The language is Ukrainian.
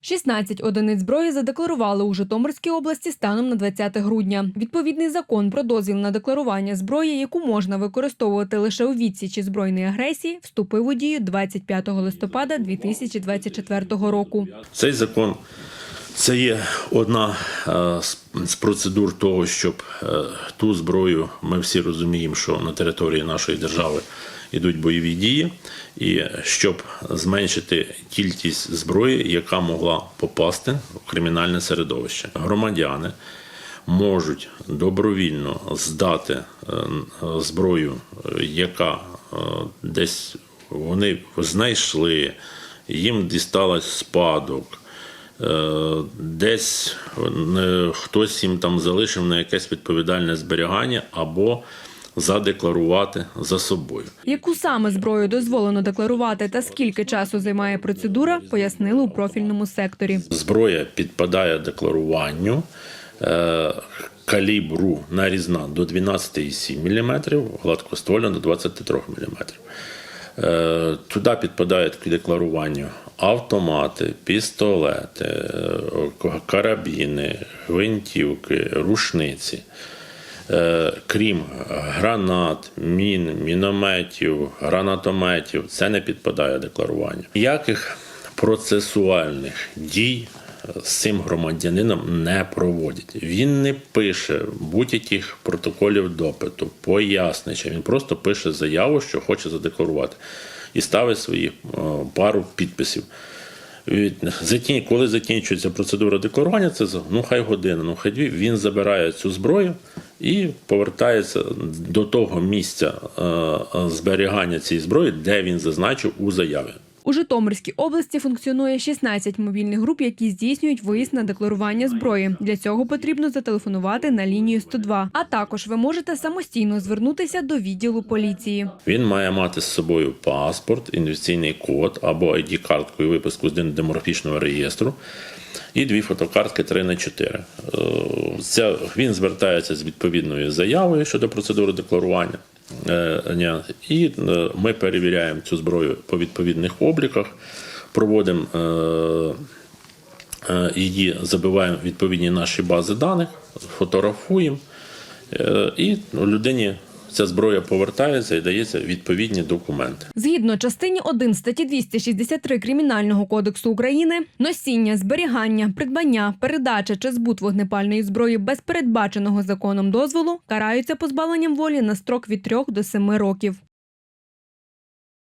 16 одиниць зброї задекларували у Житомирській області станом на 20 грудня. Відповідний закон про дозвіл на декларування зброї, яку можна використовувати лише у відсічі збройної агресії, вступив у дію 25 листопада 2024 року. Цей закон це є одна е, з- процедур того, щоб е, ту зброю ми всі розуміємо, що на території нашої держави йдуть бойові дії, і щоб зменшити кількість зброї, яка могла попасти в кримінальне середовище. Громадяни можуть добровільно здати е, зброю, яка десь вони знайшли, їм дісталась спадок. Е, Десь е, хтось їм там залишив на якесь відповідальне зберігання або задекларувати за собою. Яку саме зброю дозволено декларувати та скільки часу займає процедура, пояснили у профільному секторі. Зброя підпадає декларуванню е, калібру нарізна до 12,7 мм, гладкоствольна до 23 мм. Туди підпадають к декларуванню автомати, пістолети, е, карабіни, гвинтівки, рушниці. Е, Крім гранат, мін, мінометів, гранатометів, це не підпадає декларуванню. Ніяких процесуальних дій з цим громадянином не проводять. Він не пише будь-яких протоколів допиту, пояснича. Він просто пише заяву, що хоче задекларувати, і ставить свої е, пару підписів. Коли закінчується процедура декларування, це ну хай година, ну хай дві, він забирає цю зброю і повертається до того місця е, е, зберігання цієї зброї, де він зазначив у заяві. У Житомирській області функціонує 16 мобільних груп, які здійснюють виїзд на декларування зброї. Для цього потрібно зателефонувати на лінію 102. А також ви можете самостійно звернутися до відділу поліції. Він має мати з собою паспорт, ідентифікаційний код або ID-картку і виписку з демографічного реєстру. І дві фотокартки 3 на 4. Е, він звертається з відповідною заявою щодо процедури декларування. Е. І е, ми перевіряємо цю зброю по відповідних обліках, проводимо е, її, забиваємо відповідні наші бази даних, фотографуємо, і людині ця зброя повертається і дається відповідні документи. Згідно частині 1 статті 263 Кримінального кодексу України, носіння, зберігання, придбання, передача чи збут вогнепальної зброї без передбаченого законом дозволу караються позбавленням волі на строк від 3 до 7 років.